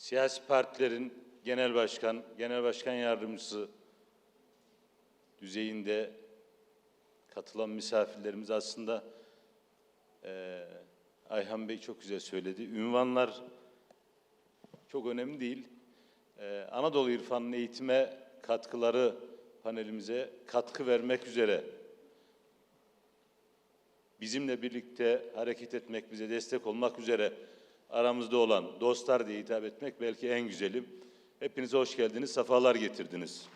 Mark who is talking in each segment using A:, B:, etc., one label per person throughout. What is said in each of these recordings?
A: siyasi partilerin genel başkan, genel başkan yardımcısı düzeyinde katılan misafirlerimiz aslında eee, Ayhan Bey çok güzel söyledi. Ünvanlar çok önemli değil. Eee, Anadolu İrfan'ın eğitime katkıları panelimize katkı vermek üzere bizimle birlikte hareket etmek, bize destek olmak üzere aramızda olan dostlar diye hitap etmek belki en güzeli. Hepinize hoş geldiniz, sefalar getirdiniz.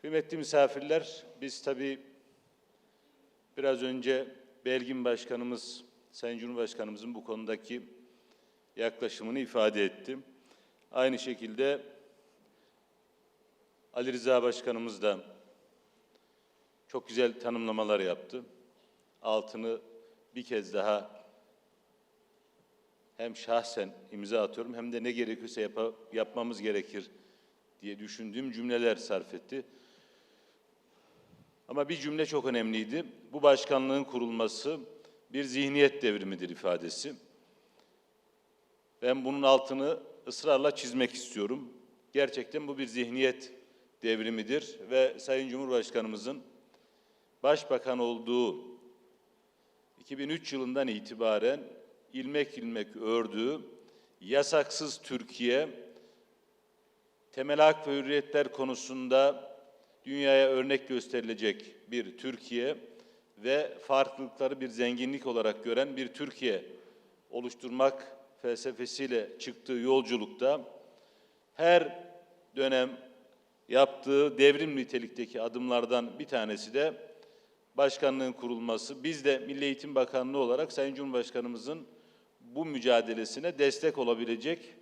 A: Kıymetli misafirler, biz tabii biraz önce Belgin Başkanımız, Sayın Cumhurbaşkanımızın bu konudaki yaklaşımını ifade ettim. Aynı şekilde Ali Rıza Başkanımız da çok güzel tanımlamalar yaptı. Altını bir kez daha hem şahsen imza atıyorum hem de ne gerekiyorsa yapa- yapmamız gerekir diye düşündüğüm cümleler sarf etti. Ama bir cümle çok önemliydi. Bu başkanlığın kurulması bir zihniyet devrimidir ifadesi. Ben bunun altını ısrarla çizmek istiyorum. Gerçekten bu bir zihniyet devrimidir ve Sayın Cumhurbaşkanımızın başbakan olduğu 2003 yılından itibaren ilmek ilmek ördüğü yasaksız Türkiye, temel hak ve hürriyetler konusunda dünyaya örnek gösterilecek bir Türkiye ve farklılıkları bir zenginlik olarak gören bir Türkiye oluşturmak felsefesiyle çıktığı yolculukta her dönem yaptığı devrim nitelikteki adımlardan bir tanesi de başkanlığın kurulması. Biz de Milli Eğitim Bakanlığı olarak Sayın Cumhurbaşkanımızın bu mücadelesine destek olabilecek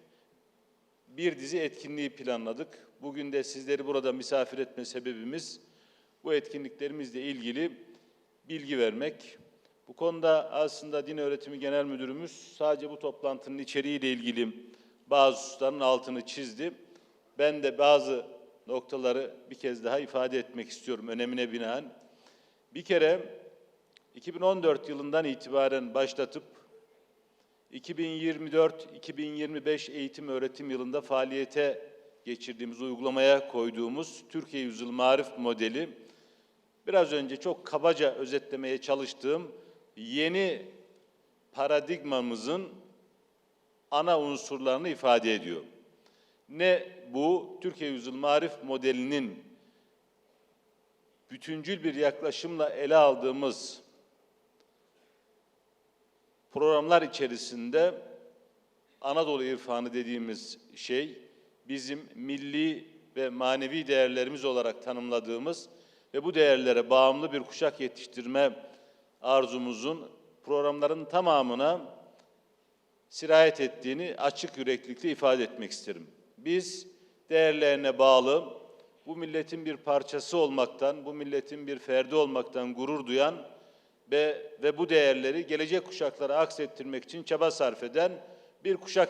A: bir dizi etkinliği planladık. Bugün de sizleri burada misafir etme sebebimiz bu etkinliklerimizle ilgili bilgi vermek. Bu konuda aslında Din Öğretimi Genel Müdürümüz sadece bu toplantının içeriğiyle ilgili bazı hususların altını çizdi. Ben de bazı noktaları bir kez daha ifade etmek istiyorum önemine binaen. Bir kere 2014 yılından itibaren başlatıp 2024-2025 eğitim öğretim yılında faaliyete geçirdiğimiz, uygulamaya koyduğumuz Türkiye Yüzyıl Marif modeli biraz önce çok kabaca özetlemeye çalıştığım yeni paradigmamızın ana unsurlarını ifade ediyor. Ne bu Türkiye Yüzyıl Marif modelinin bütüncül bir yaklaşımla ele aldığımız programlar içerisinde Anadolu irfanı dediğimiz şey bizim milli ve manevi değerlerimiz olarak tanımladığımız ve bu değerlere bağımlı bir kuşak yetiştirme arzumuzun programların tamamına sirayet ettiğini açık yüreklilikle ifade etmek isterim. Biz değerlerine bağlı bu milletin bir parçası olmaktan, bu milletin bir ferdi olmaktan gurur duyan ve, ve bu değerleri gelecek kuşaklara aksettirmek için çaba sarf eden bir kuşak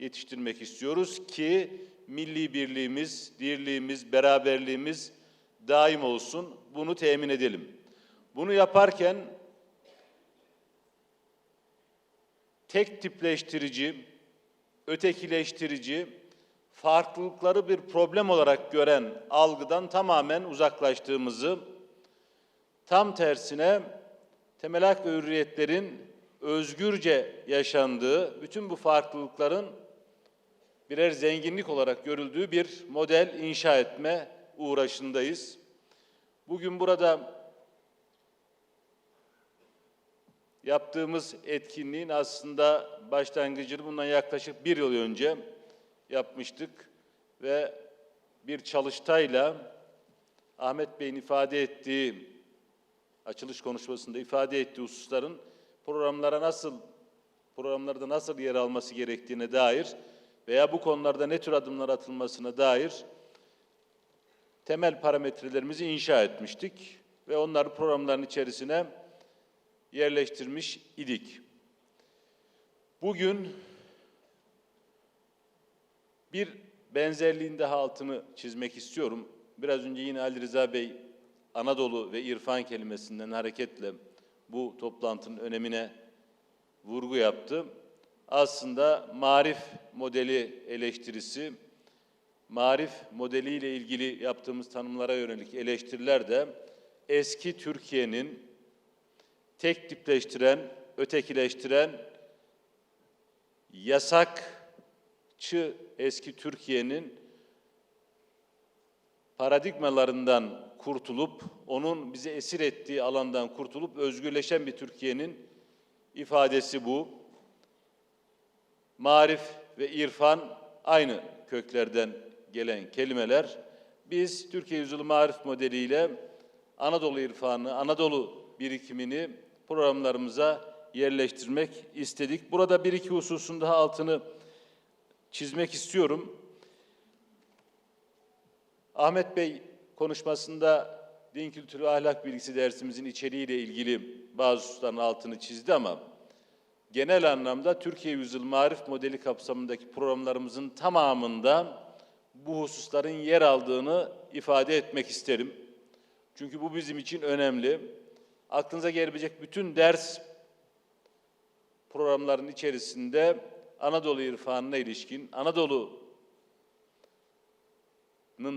A: yetiştirmek istiyoruz ki milli birliğimiz, dirliğimiz, beraberliğimiz daim olsun. Bunu temin edelim. Bunu yaparken tek tipleştirici, ötekileştirici, farklılıkları bir problem olarak gören algıdan tamamen uzaklaştığımızı, tam tersine temel hak ve hürriyetlerin özgürce yaşandığı, bütün bu farklılıkların birer zenginlik olarak görüldüğü bir model inşa etme uğraşındayız. Bugün burada yaptığımız etkinliğin aslında başlangıcını bundan yaklaşık bir yıl önce yapmıştık ve bir çalıştayla Ahmet Bey'in ifade ettiği, açılış konuşmasında ifade ettiği hususların programlara nasıl, programlarda nasıl yer alması gerektiğine dair veya bu konularda ne tür adımlar atılmasına dair temel parametrelerimizi inşa etmiştik ve onları programların içerisine yerleştirmiş idik. Bugün bir benzerliğin daha altını çizmek istiyorum. Biraz önce yine Ali Rıza Bey Anadolu ve irfan kelimesinden hareketle bu toplantının önemine vurgu yaptı. Aslında marif modeli eleştirisi, marif modeliyle ilgili yaptığımız tanımlara yönelik eleştiriler de eski Türkiye'nin tek tipleştiren, ötekileştiren, yasakçı eski Türkiye'nin paradigmalarından kurtulup, onun bizi esir ettiği alandan kurtulup özgürleşen bir Türkiye'nin ifadesi bu. Marif ve irfan aynı köklerden gelen kelimeler. Biz Türkiye Yüzyılı Marif modeliyle Anadolu irfanı, Anadolu birikimini programlarımıza yerleştirmek istedik. Burada bir iki hususun daha altını çizmek istiyorum. Ahmet Bey konuşmasında din kültürü ahlak bilgisi dersimizin içeriğiyle ilgili bazı hususların altını çizdi ama genel anlamda Türkiye Yüzyıl Marif modeli kapsamındaki programlarımızın tamamında bu hususların yer aldığını ifade etmek isterim. Çünkü bu bizim için önemli. Aklınıza gelebilecek bütün ders programların içerisinde Anadolu irfanına ilişkin, Anadolu'nun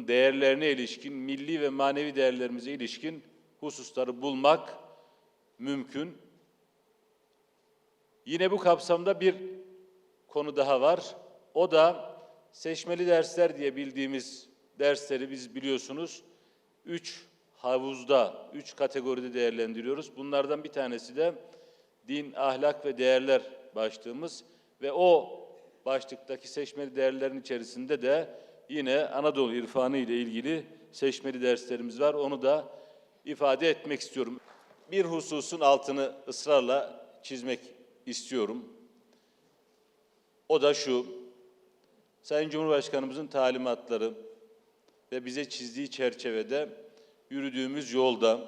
A: değerlerine ilişkin, milli ve manevi değerlerimize ilişkin hususları bulmak mümkün. Yine bu kapsamda bir konu daha var. O da seçmeli dersler diye bildiğimiz dersleri biz biliyorsunuz üç havuzda, üç kategoride değerlendiriyoruz. Bunlardan bir tanesi de din, ahlak ve değerler başlığımız ve o başlıktaki seçmeli değerlerin içerisinde de yine Anadolu irfanı ile ilgili seçmeli derslerimiz var. Onu da ifade etmek istiyorum. Bir hususun altını ısrarla çizmek istiyorum. O da şu, Sayın Cumhurbaşkanımızın talimatları ve bize çizdiği çerçevede yürüdüğümüz yolda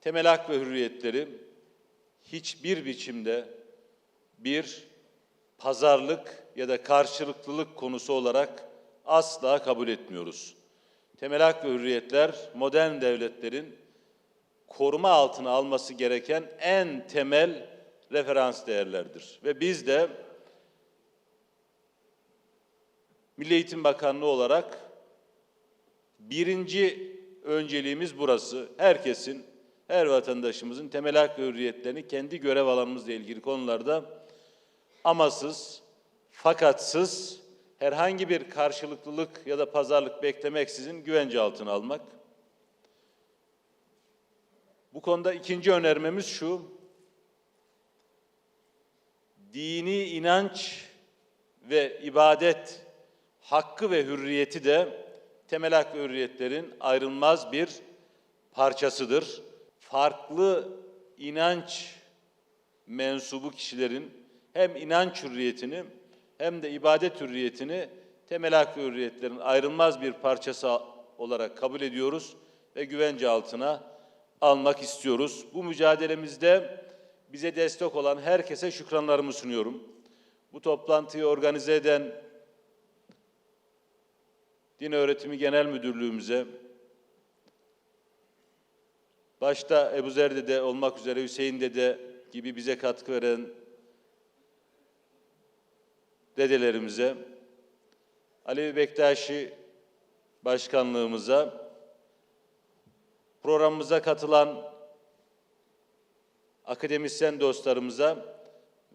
A: temel hak ve hürriyetleri hiçbir biçimde bir pazarlık ya da karşılıklılık konusu olarak asla kabul etmiyoruz. Temel hak ve hürriyetler modern devletlerin koruma altına alması gereken en temel referans değerlerdir. Ve biz de Milli Eğitim Bakanlığı olarak birinci önceliğimiz burası. Herkesin, her vatandaşımızın temel hak ve hürriyetlerini kendi görev alanımızla ilgili konularda amasız, fakatsız, herhangi bir karşılıklılık ya da pazarlık beklemeksizin güvence altına almak. Bu konuda ikinci önermemiz şu, dini inanç ve ibadet hakkı ve hürriyeti de temel hak ve hürriyetlerin ayrılmaz bir parçasıdır. Farklı inanç mensubu kişilerin hem inanç hürriyetini hem de ibadet hürriyetini temel hak ve hürriyetlerin ayrılmaz bir parçası olarak kabul ediyoruz ve güvence altına almak istiyoruz. Bu mücadelemizde bize destek olan herkese şükranlarımı sunuyorum. Bu toplantıyı organize eden Din Öğretimi Genel Müdürlüğümüze, başta Ebu Zer Dede olmak üzere Hüseyin Dede gibi bize katkı veren dedelerimize, Alevi Bektaşi Başkanlığımıza, programımıza katılan akademisyen dostlarımıza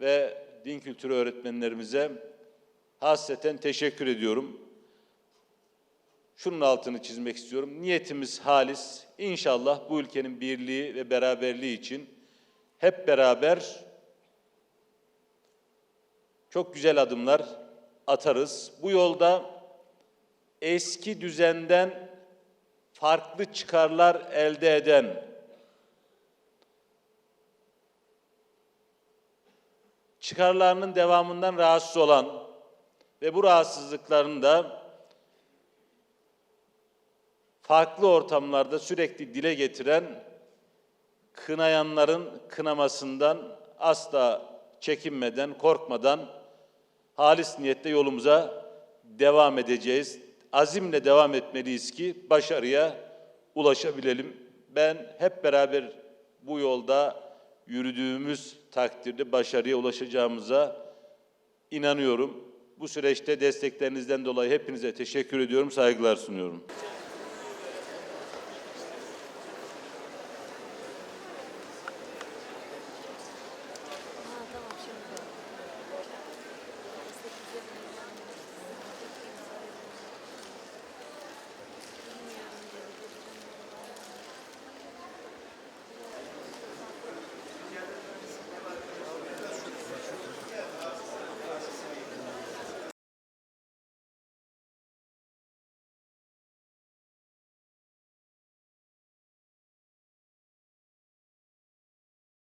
A: ve din kültürü öğretmenlerimize hasreten teşekkür ediyorum. Şunun altını çizmek istiyorum. Niyetimiz halis. İnşallah bu ülkenin birliği ve beraberliği için hep beraber çok güzel adımlar atarız. Bu yolda eski düzenden farklı çıkarlar elde eden çıkarlarının devamından rahatsız olan ve bu rahatsızlıklarını da farklı ortamlarda sürekli dile getiren kınayanların kınamasından asla çekinmeden, korkmadan halis niyette yolumuza devam edeceğiz. Azimle devam etmeliyiz ki başarıya ulaşabilelim. Ben hep beraber bu yolda yürüdüğümüz takdirde başarıya ulaşacağımıza inanıyorum. Bu süreçte desteklerinizden dolayı hepinize teşekkür ediyorum, saygılar sunuyorum.